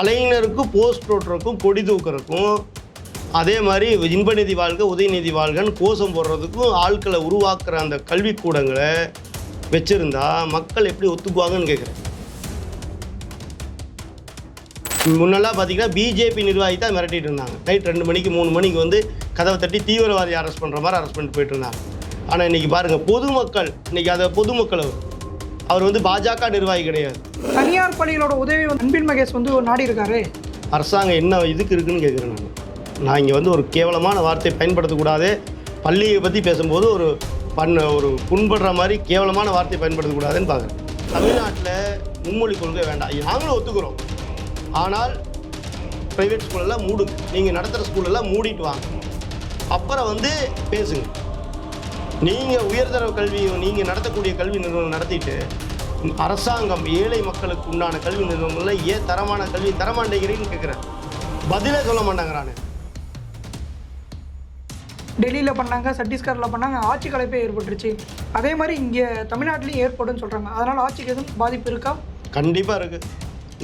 கலைஞருக்கும் post போடுறதுக்கும் கொடி தூக்குறதுக்கும் அதே மாதிரி இன்பநிதி வாழ்க உதயநிதி வாழ்கன்னு கோஷம் போடுறதுக்கும் ஆட்களை உருவாக்குற அந்த கல்விக்கூடங்களை வச்சுருந்தா மக்கள் எப்படி ஒத்துக்குவாங்கன்னு கேட்குறேன் முன்னெல்லாம் பார்த்தீங்கன்னா பிஜேபி நிர்வாகி தான் மிரட்டிட்டு இருந்தாங்க. நைட் ரெண்டு மணிக்கு மூணு மணிக்கு வந்து கதவை தட்டி தீவிரவாதி அரெஸ்ட் பண்ணுற மாதிரி அரெஸ்ட் பண்ணிட்டு போயிட்டு இருந்தாங்க. ஆனால் இன்றைக்கி பாருங்கள் பொதுமக்கள் இன்றைக்கி அதை பொதுமக்கள் அவர் வந்து பாஜக நிர்வாகி கிடையாது தனியார் பள்ளிகளோட உதவி வந்து அன்பில் மகேஷ் வந்து நாடி இருக்காரு. அரசாங்கம் என்ன இதுக்கு இருக்குன்னு கேட்குறேன் நான். நான் இங்கே வந்து ஒரு கேவலமான வார்த்தையை பயன்படுத்தக்கூடாது. பள்ளியை பற்றி பேசும்போது ஒரு பண்ண ஒரு புண்படுற மாதிரி கேவலமான வார்த்தையை பயன்படுத்தக்கூடாதுன்னு பார்க்குறேன் தமிழ்நாட்டில் மும்மொழி கொள்கை வேண்டாம். நாங்களும் ஒத்துக்கிறோம். ஆனால் ப்ரைவேட் ஸ்கூலெல்லாம் மூடுங்க. நீங்கள் நடத்துகிற ஸ்கூலெல்லாம் மூடிட்டு வாங்க. அப்புறம் வந்து பேசுங்க. நீங்கள் உயர்தர கல்வி நீங்கள் நடத்தக்கூடிய கல்வி நிறுவனம் நடத்திட்டு அரசாங்கம் ஏழை மக்களுக்கு உண்டான கல்வி நிறுவனங்களில் ஏன் தரமான கல்வி தரமாட்டேங்கிறீங்கன்னு கேட்குறேன் பதிலே சொல்ல மாட்டேங்கிறானே. டெல்லியில் பண்ணாங்க சத்தீஸ்கரில் பண்ணாங்க ஆட்சி கலைப்பே ஏற்பட்டுருச்சு. அதே மாதிரி இங்கே தமிழ்நாட்டிலையும் ஏற்படும்னு சொல்கிறாங்க அதனால் ஆட்சிக்கு எதுவும் பாதிப்பு இருக்கா? கண்டிப்பாக இருக்குது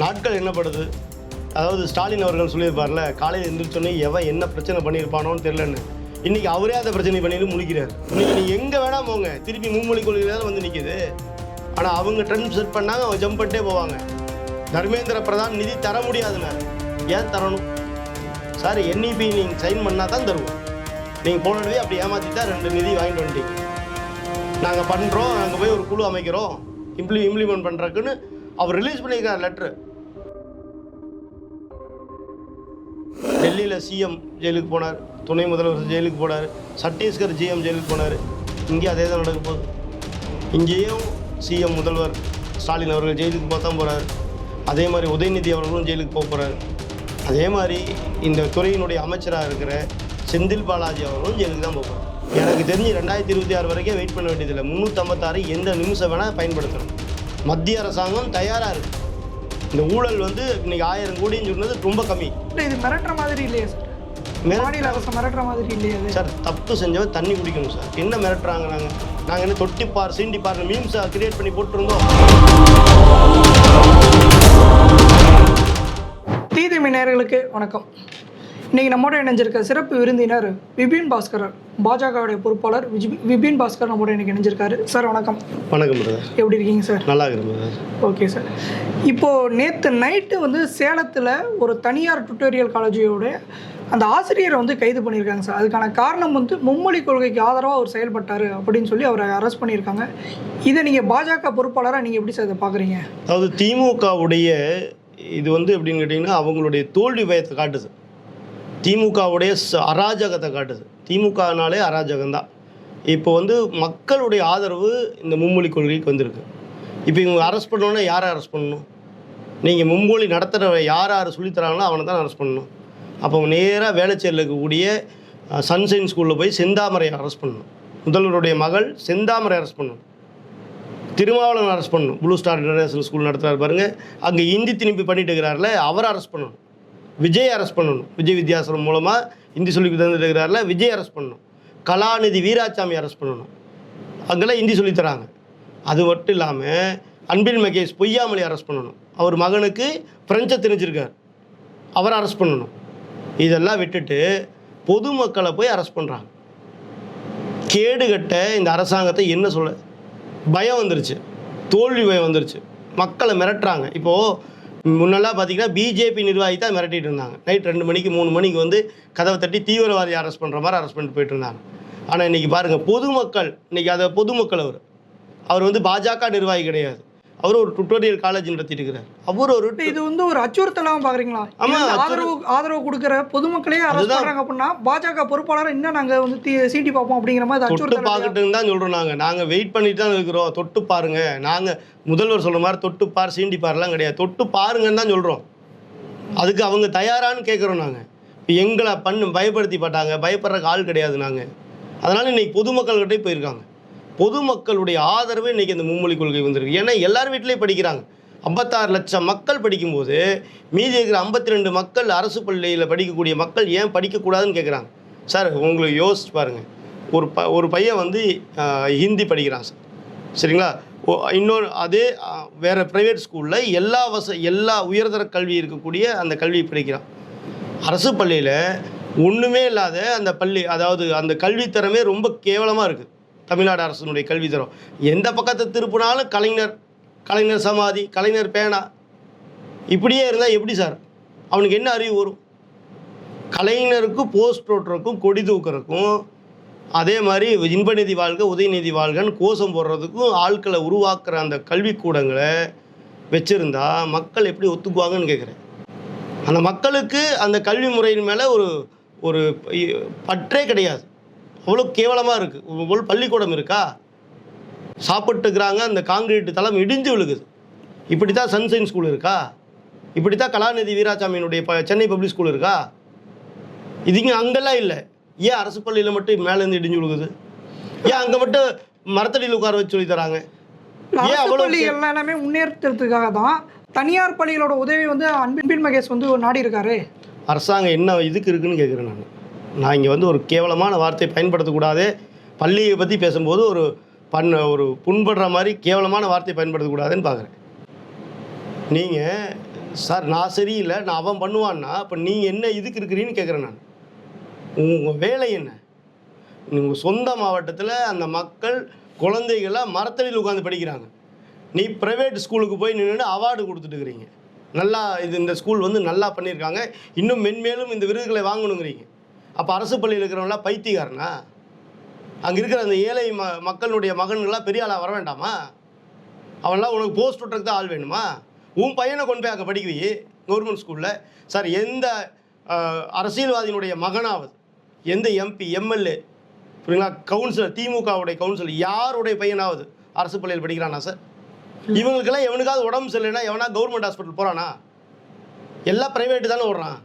நாட்கள் என்னப்படுது? அதாவது ஸ்டாலின் அவர்கள் சொல்லியிருப்பார்ல காலையில் எந்திரிச்சோன்னே எவன் என்ன பிரச்சனை பண்ணியிருப்பானோன்னு தெரிலன்னு இன்றைக்கி அவரே அந்த பிரச்சனை பண்ணிட்டு முழிக்கிறார். இன்னைக்கு நீ எங்கே வேணா போங்க. திருப்பி மும்மொழி கொள்கையில் வந்து நிற்கிது ஆனால் அவங்க ட்ரெண்ட் செட் பண்ணாங்க அவங்க ஜம்ப் பண்ணிட்டே போவாங்க. தர்மேந்திர பிரதான் நிதி தர முடியாதுங்க ஏன் தரணும்? சார் என்இபி நீங்கள் சைன் பண்ணால் தான் தருவோம். நீங்கள் போன தடவை அப்படி ஏமாற்றி ரெண்டு நிதி வாங்கிட்டு வந்துட்டீங்க. நாங்கள் பண்ணுறோம் நாங்கள் போய் ஒரு குழு அமைக்கிறோம். இம்ப்ளி இம்ப்ளிமெண்ட் பண்ணுறதுக்குன்னு அவர் ரிலீஸ் பண்ணியிருக்கார் லெட்ரு டெல்லியில் சிஎம் ஜெயிலுக்கு போனார். துணை முதல்வர் ஜெயிலுக்கு போனார். சத்தீஸ்கர் ஜிஎம் ஜெயிலுக்கு போனார். இங்கே அதே தான் நடக்க போகுது. இங்கேயும் சிஎம் முதல்வர் ஸ்டாலின் அவர்கள் ஜெயிலுக்கு போக தான் போகிறார் அதே மாதிரி உதயநிதி அவர்களும் ஜெயிலுக்கு போக போகிறார் அதே மாதிரி இந்த துறையினுடைய அமைச்சராக இருக்கிற செந்தில் பாலாஜி அவர்களும் ஜெயிலுக்கு தான் போகிறார் எனக்கு தெரிஞ்சு ரெண்டாயிரத்தி இருபத்தி ஆறு வரைக்கும் வெயிட் பண்ண வேண்டியதில்லை. முந்நூற்றம்பத்தாறு எந்த நிமிஷம் வேணால் பயன்படுத்தணும். மத்திய அரசாங்கம் தயாராக இருக்குது இந்த ஊழல் வந்து இன்னைக்கு ஆயிரம் கோடின்னு சொன்னது ரொம்ப கம்மி. இல்லை இது மிரட்டுற மாதிரி இல்லையே சார் மாநில அரசு மிரட்டுற மாதிரி இல்லையே சார் தப்பு செஞ்சவன் தண்ணி குடிக்கணும் சார். என்ன மிரட்டுறாங்க நாங்கள் நாங்கள் என்ன தொட்டிப்பார் சீண்டிப்பார் மீம்ஸை கிரியேட் பண்ணி போட்டிருந்தோம். தீதிமை நேயர்களுக்கு வணக்கம். இன்னைக்கு நம்மோட இணைஞ்சிருக்க சிறப்பு விருந்தினர் விபின் பாஸ்கர் பாஜகவுடைய பொறுப்பாளர் விபின் பாஸ்கர் நம்மோட இன்னைக்கு இணைஞ்சிருக்காரு. சார் வணக்கம். வணக்கம் எப்படி இருக்கீங்க சார்? நல்லா இருக்கிறேன் ஓகே சார். இப்போது நேற்று நைட்டு வந்து சேலத்தில் ஒரு தனியார் டுட்டோரியல் காலேஜோட அந்த ஆசிரியரை வந்து கைது பண்ணியிருக்காங்க சார். அதுக்கான காரணம் வந்து மும்மொழி கொள்கைக்கு ஆதரவாக அவர் செயல்பட்டார் அப்படின்னு சொல்லி அவரை அரெஸ்ட் பண்ணியிருக்காங்க. இதை நீங்கள் பாஜக பொறுப்பாளராக நீங்கள் எப்படி சார் இதை பார்க்குறீங்க அதாவது திமுகவுடைய இது வந்து எப்படின்னு கேட்டிங்கன்னா அவங்களுடைய தோல்வி பயத்தை காட்டுது. திமுகவுடைய அராஜகத்தை காட்டுது. திமுகனாலே அராஜகம்தான் இப்போ வந்து மக்களுடைய ஆதரவு இந்த மும்மொழி கொள்கைக்கு வந்திருக்கு. இப்போ இவங்க அரெஸ்ட் பண்ணோன்னா யாரை அரெஸ்ட் பண்ணணும்? நீங்கள் மும்மொழி நடத்துகிற யார் யார் சொல்லித்தராங்களோ அவனை தான் அரெஸ்ட் பண்ணணும். அப்போ நேராக வேளச்சேரியில் இருக்கக்கூடிய அஹ், சன்ஷைன் ஸ்கூலில் போய் செந்தாமரையை அரெஸ்ட் பண்ணணும். முதல்வருடைய மகள் செந்தாமரை அரெஸ்ட் பண்ணணும். திருமாவளவன் அரெஸ்ட் பண்ணணும். ப்ளூ ஸ்டார் இன்டர்நேஷனல் ஸ்கூல் நடத்துகிறார் பாருங்கள் அங்கே இந்தி திணிப்பு பண்ணிட்டு இருக்கிறாரில்ல அவரை அரெஸ்ட் பண்ணணும். விஜய் அரெஸ்ட் பண்ணணும். விஜய் வித்யாசனம் மூலமாக இந்தி சொல்லி தந்துட்டு விஜய் அரெஸ்ட் பண்ணணும். கலாநிதி வீராசாமி அரெஸ்ட் பண்ணணும். அங்கெல்லாம் இந்தி சொல்லித் தராங்க. அது மட்டும் இல்லாமல் அன்பின் மகேஷ் பொய்யாமொழி அரெஸ்ட் பண்ணணும். அவர் மகனுக்கு பிரெஞ்சை தெரிஞ்சிருக்கார். அவரை அரெஸ்ட் பண்ணணும். இதெல்லாம் விட்டுட்டு பொதுமக்களை போய் அரெஸ்ட் பண்ணுறாங்க கேடுகட்ட இந்த அரசாங்கத்தை என்ன சொல்ல பயம் வந்துருச்சு. தோல்வி பயம் வந்துருச்சு. மக்களை மிரட்டுறாங்க. இப்போது முன்னெல்லாம் பார்த்தீங்கன்னா பிஜேபி நிர்வாகி தான் மிரட்டிட்டு இருந்தாங்க. நைட் ரெண்டு மணிக்கு மூணு மணிக்கு வந்து கதவை தட்டி தீவிரவாதி அரெஸ்ட் பண்ணுற மாதிரி அரெஸ்ட் பண்ணிட்டு போயிட்டு இருந்தாங்க. ஆனால் இன்றைக்கி பாருங்கள் பொதுமக்கள் இன்றைக்கி அதை பொதுமக்கள் அவர். அவர் வந்து பாஜக நிர்வாகி கிடையாது. அவர் ஒரு டுட்டோரியல் காலேஜ் நடத்திட்டு இருக்கிறார் அவர் ஒரு இது வந்து ஒரு அச்சுறுத்தலாக பார்க்குறீங்களா ஆமா, ஆதரவு ஆதரவு கொடுக்குற பொதுமக்களே அதுதான். பண்ணுறாங்க அப்படின்னா பாஜக பொறுப்பாளரை இன்னும் நாங்கள் வந்து சீட்டி பார்ப்போம் அப்படிங்கிற மாதிரி தொட்டு அச்சுறுத்தல் பார்க்கட்டுன்னு தான் சொல்கிறோம் நாங்கள் நாங்கள் வெயிட் பண்ணிட்டு தான் இருக்கிறோம். தொட்டு பாருங்க. நாங்கள் முதல்வர் சொல்கிற மாதிரி தொட்டு பார் சீண்டி பார்லாம் கிடையாது. தொட்டு பாருங்கன்னு தான் சொல்கிறோம் அதுக்கு அவங்க தயாரான்னு கேட்குறோம் நாங்கள் இப்போ எங்களை பண்ணு பயப்படுத்தி பார்த்தாங்க பயப்படுறக்கு ஆள் கிடையாது நாங்கள் அதனால் இன்னைக்கு பொதுமக்கள்கிட்டே போயிருக்காங்க. பொதுமக்களுடைய ஆதரவு இன்றைக்கி இந்த மும்மொழி கொள்கை வந்திருக்கு. ஏன்னா எல்லார் வீட்லேயும் படிக்கிறாங்க. ஐம்பத்தாறு லட்சம் மக்கள் படிக்கும்போது மீதி இருக்கிற ஐம்பத்தி ரெண்டு மக்கள் அரசு பள்ளியில் படிக்கக்கூடிய மக்கள் ஏன் படிக்கக்கூடாதுன்னு கேட்குறாங்க சார் உங்களுக்கு யோசிச்சு பாருங்கள் ஒரு ப ஒரு பையன் வந்து ஹிந்தி படிக்கிறான் சார். சரிங்களா? ஓ, இன்னொரு அதே வேறு ப்ரைவேட் ஸ்கூலில் எல்லா வச எல்லா உயர்தர கல்வி இருக்கக்கூடிய அந்த கல்வியை படிக்கிறான். அரசு பள்ளியில் ஒன்றுமே இல்லாத அந்த பள்ளி அதாவது அந்த கல்வித்தரமே ரொம்ப கேவலமாக இருக்குது தமிழ்நாடு அரசினுடைய கல்வி தரம். எந்த பக்கத்தை திருப்பினாலும் கலைஞர் கலைஞர் சமாதி கலைஞர் பேனா. இப்படியே இருந்தால் எப்படி சார்? அவனுக்கு என்ன அறிவு வரும்? கலைஞருக்கும் போஸ்ட் ஓட்டுறதுக்கும் கொடி தூக்குறதுக்கும் அதே மாதிரி இன்பநிதி வாழ்க உதயநிதி வாழ்கன்னு கோஷம் போடுறதுக்கும் ஆட்களை உருவாக்குற அந்த கல்விக்கூடங்களை வச்சுருந்தா மக்கள் எப்படி ஒத்துக்குவாங்கன்னு கேட்குறேன் அந்த மக்களுக்கு அந்த கல்வி முறையின் மேலே ஒரு ஒரு பற்றே கிடையாது. அவ்வளோ கேவலமாக இருக்குது ஒரு பள்ளிக்கூடம் இருக்கா? சாப்பிட்டுக்கிறாங்க அந்த காங்கிரீட் தளம் இடிஞ்சு விழுகுது. இப்படி தான் சன்சைன் ஸ்கூல் இருக்கா? இப்படி தான் கலாநிதி வீராசாமியினுடைய ப சென்னை பப்ளிக் ஸ்கூல் இருக்கா? இதுங்க அங்கெல்லாம் இல்லை. ஏன் அரசு பள்ளியில் மட்டும் மேலேருந்து இடிஞ்சு விழுகுது? ஏன் அங்கே மட்டும் மரத்தடியில் உட்கார வச்சு சொல்லி தராங்க? ஏன் அவ்வளோ எல்லாமே முன்னேற்றத்துக்காக தான் தனியார் பள்ளிகளோட உதவி வந்து அன்பின் மகேஷ் வந்து நாடி இருக்காரு அரசாங்கம் என்ன இதுக்கு இருக்குன்னு கேட்குறேன் நான். நான் இங்கே வந்து ஒரு கேவலமான வார்த்தையை பயன்படுத்தக்கூடாது. பள்ளியை பற்றி பேசும்போது ஒரு பண்ண ஒரு புண்படுற மாதிரி கேவலமான வார்த்தையை பயன்படுத்தக்கூடாதுன்னு பார்க்குறேன் நீங்கள் சார் நான் சரியில்லை நான் அவன் பண்ணுவான்னா அப்போ நீங்கள் என்ன இதுக்கு இருக்கிறீன்னு கேட்குறேன் நான். உங்கள் வேலை என்ன? உங்கள் சொந்த மாவட்டத்தில் அந்த மக்கள் குழந்தைகளாக மரத்தடியில் உட்காந்து படிக்கிறாங்க. நீ ப்ரைவேட் ஸ்கூலுக்கு போய் நின்று அவார்டு கொடுத்துட்டு இருக்கிறீங்க. நல்லா இது இந்த ஸ்கூல் வந்து நல்லா பண்ணியிருக்காங்க. இன்னும் மென்மேலும் இந்த விருதுகளை வாங்கணுங்கிறீங்க. அப்போ அரசு பள்ளியில் இருக்கிறவங்களாம் பைத்தியக்காரனா? அங்கே இருக்கிற அந்த ஏழை ம மக்களுடைய மகன்கள்லாம் பெரிய ஆளாக வர வேண்டாமா? அவன்லாம் உனக்கு போஸ்ட் விட்றதுக்கு தான் ஆள் வேணுமா? உன் பையனை கொண்டு போய் அங்கே படிக்க வை கவர்மெண்ட் ஸ்கூலில் சார் எந்த அரசியல்வாதியினுடைய மகனாவது எந்த எம்பி எம்எல்ஏ புரியுங்களா கவுன்சிலர் திமுகவுடைய கவுன்சிலர் யாருடைய பையனாவது அரசு பள்ளியில் படிக்கிறானா சார்? இவங்களுக்கெல்லாம் எவனுக்காவது உடம்பு சரியில்லைனா எவனா கவர்மெண்ட் ஹாஸ்பிட்டல் போகிறானா எல்லாம் ப்ரைவேட்டு தானே ஓடுறான்.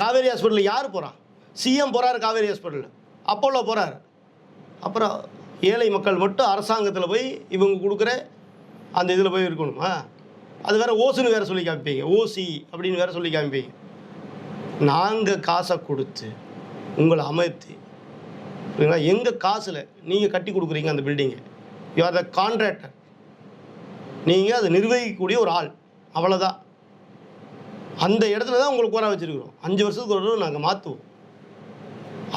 காவேரி ஹாஸ்பிட்டலில் யார் போகிறான் சிஎம் போகிறார் காவேரி ஹாஸ்பிட்டலில் அப்போலோ போகிறார் அப்புறம் ஏழை மக்கள் மட்டும் அரசாங்கத்தில் போய் இவங்க கொடுக்குற அந்த இதில் போய் இருக்கணுமா? அது வேறு ஓசுன்னு வேறு சொல்லி காமிப்பீங்க. ஓசி அப்படின்னு வேறு சொல்லி காமிப்பீங்க. நாங்கள் காசை கொடுத்து உங்களை அமைத்து இல்லைங்களா எங்கள் காசில் நீங்கள் கட்டி கொடுக்குறீங்க அந்த பில்டிங்கை யூ ஆர் த கான்ட்ராக்டர் நீங்கள் அதை நிர்வகிக்கக்கூடிய ஒரு ஆள். அவ்வளோதான் அந்த இடத்துல தான் உங்களுக்கு உர வச்சுருக்கிறோம். அஞ்சு வருஷத்துக்கு ஒரு தடவை நாங்கள் மாற்றுவோம்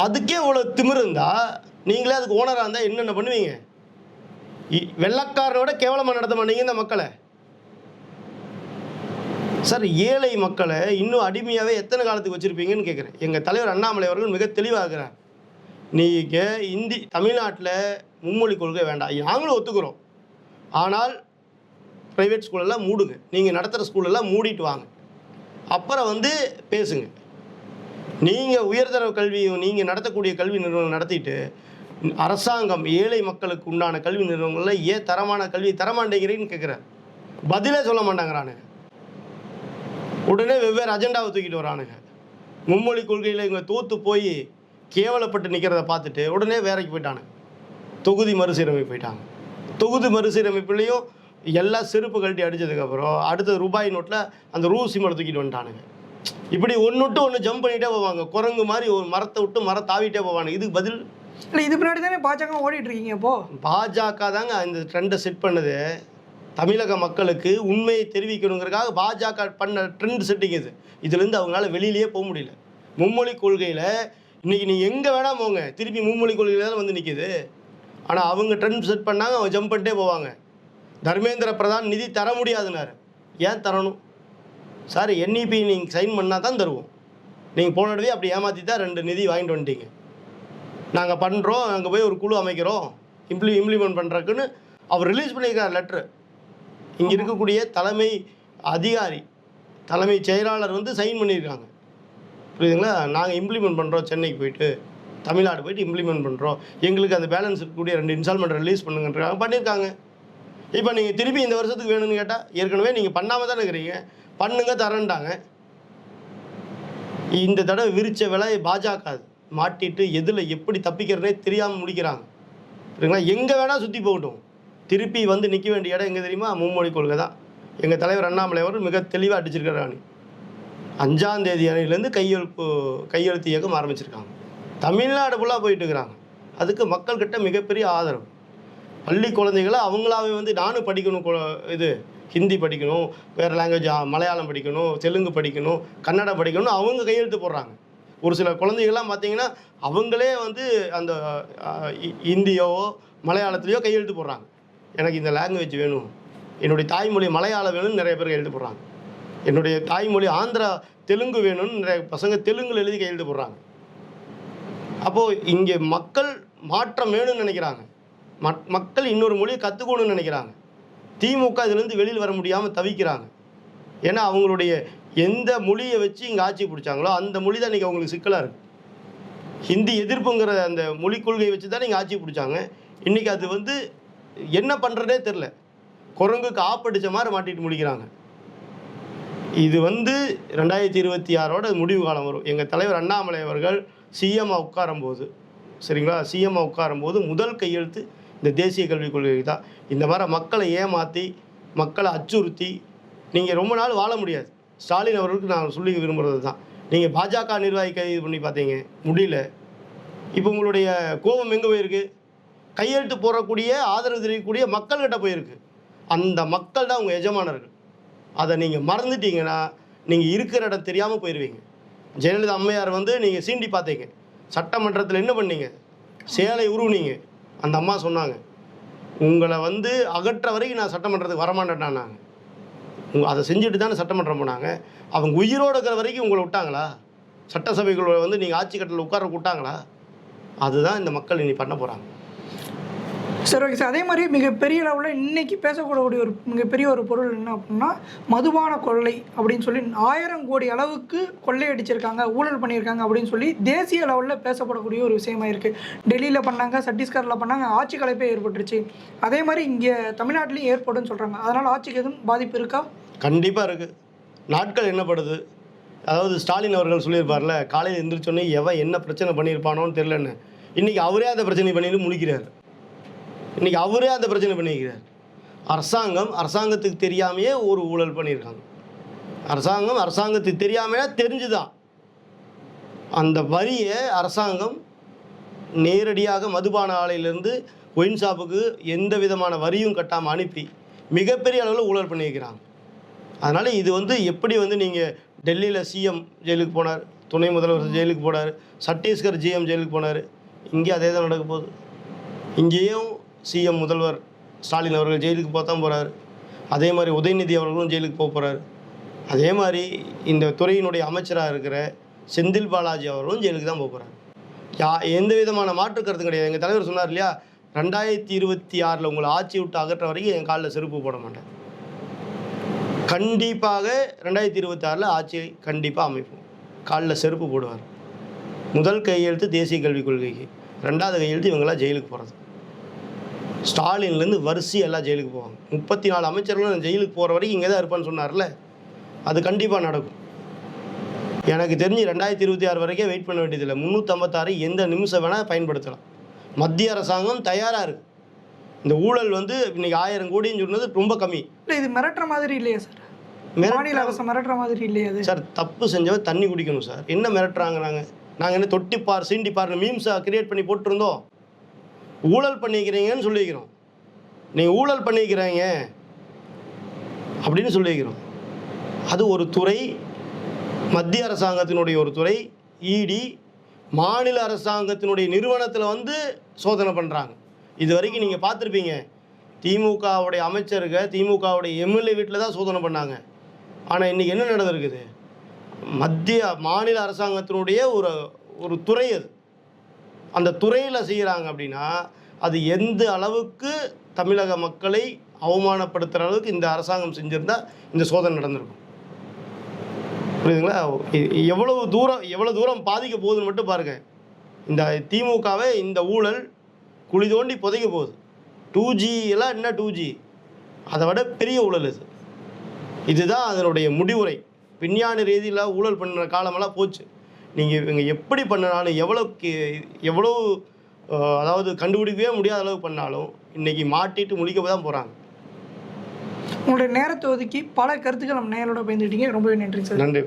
அதுக்கே இவ்வளோ திமிர் இருந்தால் நீங்களே அதுக்கு ஓனராக இருந்தால் என்னென்ன பண்ணுவீங்க? இ- வெள்ளைக்காரனோட கேவலமாக நடத்த மாட்டீங்க இந்த மக்களை. சார் ஏழை மக்களை இன்னும் அடிமையாகவே எத்தனை காலத்துக்கு வச்சுருப்பீங்கன்னு கேட்குறேன் எங்கள் தலைவர் அண்ணாமலை அவர்கள் மிக தெளிவாகிறார் நீங்கள் இந்தி தமிழ்நாட்டில் மும்மொழி கொள்கை வேண்டாம். நாங்களும் ஒத்துக்கிறோம். ஆனால் ப்ரைவேட் ஸ்கூலெல்லாம் மூடுங்க. நீங்கள் நடத்துகிற ஸ்கூலெல்லாம் மூடிட்டு வாங்க. அப்புறம் வந்து பேசுங்க. நீங்கள் உயர்தர கல்வியும் நீங்கள் நடத்தக்கூடிய கல்வி நிறுவனம் நடத்திட்டு அரசாங்கம் ஏழை மக்களுக்கு உண்டான கல்வி நிறுவனங்களில் ஏன் தரமான கல்வி தரமாட்டேங்கிறீன்னு கேட்குறேன் பதிலே சொல்ல மாட்டாங்கிறானுங்க. உடனே வெவ்வேறு அஜெண்டாவை தூக்கிட்டு வரானுங்க. மும்மொழி கொள்கையில் இவங்க தோற்று போய் கேவலப்பட்டு நிற்கிறத பார்த்துட்டு உடனே வேலைக்கு போயிட்டானுங்க. தொகுதி மறுசீரமைப்பு போயிட்டாங்க. தொகுதி மறுசீரமைப்புலேயும் எல்லாம் செருப்பு கழட்டி அடித்ததுக்கப்புறம் அடுத்த ரூபாய் நோட்டில் அந்த ரூ சிம்மலை தூக்கிட்டு வந்துட்டானுங்க. இப்படி ஒன்று விட்டு ஒன்று ஜம்ப் பண்ணிகிட்டே போவாங்க. குரங்கு மாதிரி ஒரு மரத்தை விட்டு மரம் தாவிட்டே போவானுங்க. இதுக்கு பதில் இல்லை இது பின்னாடி தானே பாஜக ஓடிட்டு இருக்கீங்க இப்போ? பாஜக தாங்க இந்த ட்ரெண்டை செட் பண்ணுது. தமிழக மக்களுக்கு உண்மையை தெரிவிக்கணுங்கிறதுக்காக பாஜக பண்ண ட்ரெண்ட் செட்டிங் இது. இதுலேருந்து அவங்களால வெளியிலேயே போக முடியல. மும்மொழி கொள்கையில் இன்றைக்கி நீ எங்கே வேணால் போங்க. திருப்பி மும்மொழி கொள்கையில் தான் வந்து நிற்கிது ஆனால் அவங்க ட்ரெண்ட் செட் பண்ணாங்க அவங்க ஜம்ப் பண்ணிட்டே போவாங்க. தர்மேந்திர பிரதான் நிதி தர முடியாதுனாரு. ஏன் தரணும்? சார் என்இபி நீங்கள் சைன் பண்ணால் தான் தருவோம். நீங்கள் போன தடவை அப்படி ஏமாற்றி தான் ரெண்டு நிதி வாங்கிட்டு வந்துட்டீங்க. நாங்கள் பண்ணுறோம் அங்கே போய் ஒரு குழு அமைக்கிறோம் இம்ப்ளி இம்ப்ளிமெண்ட் பண்ணுறக்குன்னு அவர் ரிலீஸ் பண்ணியிருக்கார் லெட்ரு இங்கே இருக்கக்கூடிய தலைமை அதிகாரி தலைமை செயலாளர் வந்து சைன் பண்ணியிருக்காங்க. புரியுதுங்களா? நாங்கள் இம்ப்ளிமெண்ட் பண்ணுறோம் சென்னைக்கு போயிட்டு தமிழ்நாடு போயிட்டு இம்ப்ளிமெண்ட் பண்ணுறோம் எங்களுக்கு அந்த பேலன்ஸ் இருக்கக்கூடிய ரெண்டு இன்ஸ்டால்மெண்ட் ரிலீஸ் பண்ணுங்கன்றாங்க பண்ணியிருக்காங்க. இப்போ நீங்கள் திருப்பி இந்த வருஷத்துக்கு வேணும்னு கேட்டால் ஏற்கனவே நீங்கள் பண்ணாமல் தானே இருக்கிறீங்க. பண்ணுங்க தரேன்ட்டாங்க இந்த தடவை விரிச்ச விலை பாஜக மாட்டிட்டு எதில் எப்படி தப்பிக்கிறதுனே தெரியாமல் முடிக்கிறாங்க. சரிங்களா? எங்கே வேணால் சுற்றி போகட்டும். திருப்பி வந்து நிற்க வேண்டிய இடம் எங்கே தெரியுமா? மும்மொழி கொள்கை தான். எங்கள் தலைவர் அண்ணாமலை அவர் மிக தெளிவாக அடிச்சிருக்காரு அஞ்சாந்தேதி அஞ்சாம் தேதி கையெழுப்பு கையெழுத்து இயக்கம் ஆரம்பிச்சிருக்காங்க. தமிழ்நாடு ஃபுல்லாக போயிட்டு இருக்கிறாங்க. அதுக்கு மக்கள்கிட்ட மிகப்பெரிய ஆதரவு. பள்ளி குழந்தைகளை அவங்களாவே வந்து நானும் படிக்கணும் இது ஹிந்தி படிக்கணும் வேறு லாங்குவேஜ் மலையாளம் படிக்கணும் தெலுங்கு படிக்கணும் கன்னடம் படிக்கணும் அவங்க கையெழுத்து போடுறாங்க. ஒரு சில குழந்தைகள்லாம் பார்த்தீங்கன்னா அவங்களே வந்து அந்த அஹ், ஹிந்தியோ மலையாளத்துலேயோ கையெழுத்து போடுறாங்க. எனக்கு இந்த லாங்குவேஜ் வேணும். என்னுடைய தாய்மொழி மலையாளம் வேணும்னு நிறைய பேர் எழுதி போடுறாங்க. என்னுடைய தாய்மொழி ஆந்திரா தெலுங்கு வேணும்னு நிறைய பசங்க தெலுங்கில் எழுதி கையெழுத்து போடுறாங்க. அப்போது இங்கே மக்கள் மாற்றம் வேணும்னு நினைக்கிறாங்க. மக்- மக்கள் இன்னொரு மொழியை கற்றுக்கணும்னு நினைக்கிறாங்க. திமுக இதுலேருந்து வெளியில் வர முடியாமல் தவிக்கிறாங்க. ஏன்னா அவங்களுடைய எந்த மொழியை வச்சு இங்கே ஆட்சி பிடிச்சாங்களோ அந்த மொழி தான் இன்றைக்கி அவங்களுக்கு சிக்கலாக இருக்குது ஹிந்தி எதிர்ப்புங்கிற அந்த மொழி கொள்கையை வச்சு தான் நீங்கள் ஆட்சி பிடிச்சாங்க. இன்றைக்கி அது வந்து என்ன பண்ணுறதே தெரில குரங்குக்கு ஆப்படித்த மாதிரி மாட்டிட்டு முடிக்கிறாங்க. இது வந்து ரெண்டாயிரத்தி இருபத்தி ஆறோட முடிவு காலம் வரும். எங்கள் தலைவர் அண்ணாமலை அவர்கள் சிஎம்மாக உட்காரும்போது சரிங்களா? சிஎம்மாக உட்காரும்போது முதல் கையெழுத்து இந்த தேசிய கல்விக் கொள்கை தான். இந்த மாதிரி மக்களை ஏமாற்றி மக்களை அச்சுறுத்தி நீங்கள் ரொம்ப நாள் வாழ முடியாது. ஸ்டாலின் அவர்களுக்கு நான் சொல்லி விரும்புகிறது தான். நீங்கள் பாஜக நிர்வாகி கைது பண்ணி பார்த்தீங்க. முடியல. இப்போ உங்களுடைய கோபம் எங்கே போயிருக்கு? கையெழுத்து போடக்கூடிய ஆதரவு தெரிவிக்கக்கூடிய மக்கள்கிட்ட போயிருக்கு. அந்த மக்கள் தான் உங்கள் எஜமானர்கள். அதை நீங்கள் மறந்துட்டீங்கன்னா நீங்கள் இருக்கிற இடம் தெரியாமல் போயிடுவீங்க ஜெயலலிதா அம்மையார் வந்து நீங்கள் சீண்டி பார்த்தீங்க. சட்டமன்றத்தில் என்ன பண்ணீங்க? சேலை உருவுனீங்க. அந்த அம்மா சொன்னாங்க உங்களை வந்து அகற்ற வரைக்கும் நான் சட்டமன்றத்துக்கு வரமாட்டேன்னாங்க உங்க அதை செஞ்சுட்டு தானே சட்டமன்றம் போனாங்க. அவங்க உயிரோடு இருக்கிற வரைக்கும் உங்களை விட்டாங்களா? சட்டசபைகளை வந்து நீங்கள் ஆட்சி கட்டில் உட்கார விட்டாங்களா? அதுதான் இந்த மக்கள் இனி பண்ண போகிறாங்க சரி ஓகே சார் அதே மாதிரி மிகப்பெரிய லெவலில் இன்னைக்கு பேசக்கூடக்கூடிய ஒரு மிகப்பெரிய ஒரு பொருள் என்ன அப்படின்னா மதுபான கொள்ளை அப்படின்னு சொல்லி ஆயிரம் கோடி அளவுக்கு கொள்ளையடிச்சிருக்காங்க ஊழல் பண்ணியிருக்காங்க அப்படின்னு சொல்லி தேசிய லெவலில் பேசப்படக்கூடிய ஒரு விஷயமா இருக்குது டெல்லியில் பண்ணாங்க சத்தீஸ்கரில் பண்ணாங்க ஆட்சி கலைப்பே ஏற்பட்டுருச்சு. அதே மாதிரி இங்கே தமிழ்நாட்டிலையும் ஏற்படும் சொல்கிறாங்க அதனால் ஆட்சிக்கு எதுவும் பாதிப்பு இருக்கா? கண்டிப்பாக இருக்குது நாட்கள் என்னப்படுது? அதாவது ஸ்டாலின் அவர்கள் சொல்லியிருப்பார்ல காலையில் எந்திரிச்சோன்னே எவன் என்ன பிரச்சனை பண்ணியிருப்பானோன்னு தெரிலன்னு இன்றைக்கி அவரே அந்த பிரச்சனை பண்ணிட்டு முடிக்கிறார் இன்றைக்கி அவரே அந்த பிரச்சனை பண்ணிக்கிறார் அரசாங்கம் அரசாங்கத்துக்கு தெரியாமையே ஒரு ஊழல் பண்ணியிருக்காங்க. அரசாங்கம் அரசாங்கத்துக்கு தெரியாமையே தெரிஞ்சுதான். அந்த வரியை அரசாங்கம் நேரடியாக மதுபான ஆலையிலேருந்து ஒயின் ஷாப்புக்கு எந்த விதமான வரியும் கட்டாமல் அனுப்பி மிகப்பெரிய அளவில் ஊழல் பண்ணியிருக்கிறாங்க. அதனால் இது வந்து எப்படி வந்து நீங்கள் டெல்லியில் சிஎம் ஜெயிலுக்கு போனார் துணை முதல்வர் ஜெயிலுக்கு போனார் சத்தீஸ்கர் ஜிஎம் ஜெயிலுக்கு போனார் இங்கே அதே தான் நடக்க போகுது. இங்கேயும் சிஎம் முதல்வர் ஸ்டாலின் அவர்கள் ஜெயிலுக்கு போக தான் போகிறார் அதே மாதிரி உதயநிதி அவர்களும் ஜெயிலுக்கு போக போகிறார் அதே மாதிரி இந்த துறையினுடைய அமைச்சராக இருக்கிற செந்தில் பாலாஜி அவர்களும் ஜெயிலுக்கு தான் போக போகிறார் யா எந்த விதமான மாற்று கருத்து கிடையாது. எங்கள் தலைவர் சொன்னார் இல்லையா? ரெண்டாயிரத்தி இருபத்தி ஆறில் உங்களை ஆட்சி விட்டு அகற்ற வரைக்கும் என் காலில் செருப்பு போட மாட்டேன். கண்டிப்பாக ரெண்டாயிரத்தி இருபத்தி ஆறில் ஆட்சியை கண்டிப்பாக அமைப்போம். காலில் செருப்பு போடுவார். முதல் கையெழுத்து தேசிய கல்விக் கொள்கைக்கு. ரெண்டாவது கையெழுத்து இவங்களாம் ஜெயிலுக்கு போகிறது ஸ்டாலின்லேருந்து வரிசை எல்லாம் ஜெயிலுக்கு போவாங்க. முப்பத்தி நாலு அமைச்சர்களும் ஜெயிலுக்கு போகிற வரைக்கும் இங்கே தான் இருப்பேன்னு சொன்னார்ல? அது கண்டிப்பாக நடக்கும். எனக்கு தெரிஞ்சு ரெண்டாயிரத்தி இருபத்தி ஆறு வரைக்கும் வெயிட் பண்ண வேண்டியதில்லை. முந்நூற்றம்பத்தாறு எந்த நிமிஷம் வேணால் பயன்படுத்தலாம். மத்திய அரசாங்கம் தயாராக இருக்குது இந்த ஊழல் வந்து இன்னைக்கு ஆயிரம் கோடின்னு சொன்னது ரொம்ப கம்மி. இல்லை இது மிரட்டுற மாதிரி இல்லையா சார். மாநில அரசு மிரட்டுற மாதிரி இல்லையா சார் தப்பு செஞ்சவன் தண்ணி குடிக்கணும் சார். என்ன மிரட்டுறாங்க நாங்கள் நாங்கள் என்ன தொட்டிப்பார் சீண்டிப்பார் மீம்ஸை கிரியேட் பண்ணி போட்டிருந்தோம். ஊழல் பண்ணிக்கிறீங்கன்னு சொல்லிக்கிறோம். நீங்கள் ஊழல் பண்ணிக்கிறாங்க அப்படின்னு சொல்லிக்கிறோம். அது ஒரு துறை மத்திய அரசாங்கத்தினுடைய ஒரு துறை இடி மாநில அரசாங்கத்தினுடைய நிறுவனத்தில் வந்து சோதனை பண்ணுறாங்க இது வரைக்கும் நீங்கள் பார்த்துருப்பீங்க. திமுகவுடைய அமைச்சருங்க திமுகவுடைய எம்எல்ஏ வீட்டில் தான் சோதனை பண்ணாங்க. ஆனால் இன்றைக்கி என்ன நடந்திருக்குது? மத்திய மாநில அரசாங்கத்தினுடைய ஒரு ஒரு துறை அது. அந்த துறையில் செய்கிறாங்க அப்படின்னா அது எந்த அளவுக்கு தமிழக மக்களை அவமானப்படுத்துகிற அளவுக்கு இந்த அரசாங்கம் செஞ்சுருந்தா இந்த சோதனை நடந்திருக்கும். புரியுதுங்களா? எவ்வளவு தூரம் எவ்வளோ தூரம் பாதிக்க போகுதுன்னு மட்டும் பாருங்கள் இந்த திமுகவை இந்த ஊழல் குழி தோண்டி புதைக்க போகுது. டூ ஜி எல்லாம் என்ன டூ ஜி? அதை விட பெரிய ஊழல் இது. இதுதான் அதனுடைய முடிவுரை. விஞ்ஞான ரீதியில் ஊழல் பண்ணுற காலமெல்லாம் போச்சு. நீங்கள் இவங்க எப்படி பண்ணினாலும் எவ்வளோ எவ்வளோ அதாவது கண்டுபிடிக்கவே முடியாத அளவு பண்ணாலும் இன்றைக்கி மாட்டிட்டு முழிக்க தான் போகிறாங்க உங்களுடைய நேரத்தை ஒதுக்கி பல கருத்துக்கள் நம்ம நேரோட பயந்துட்டீங்க ரொம்பவே நன்றி சார். நன்றி.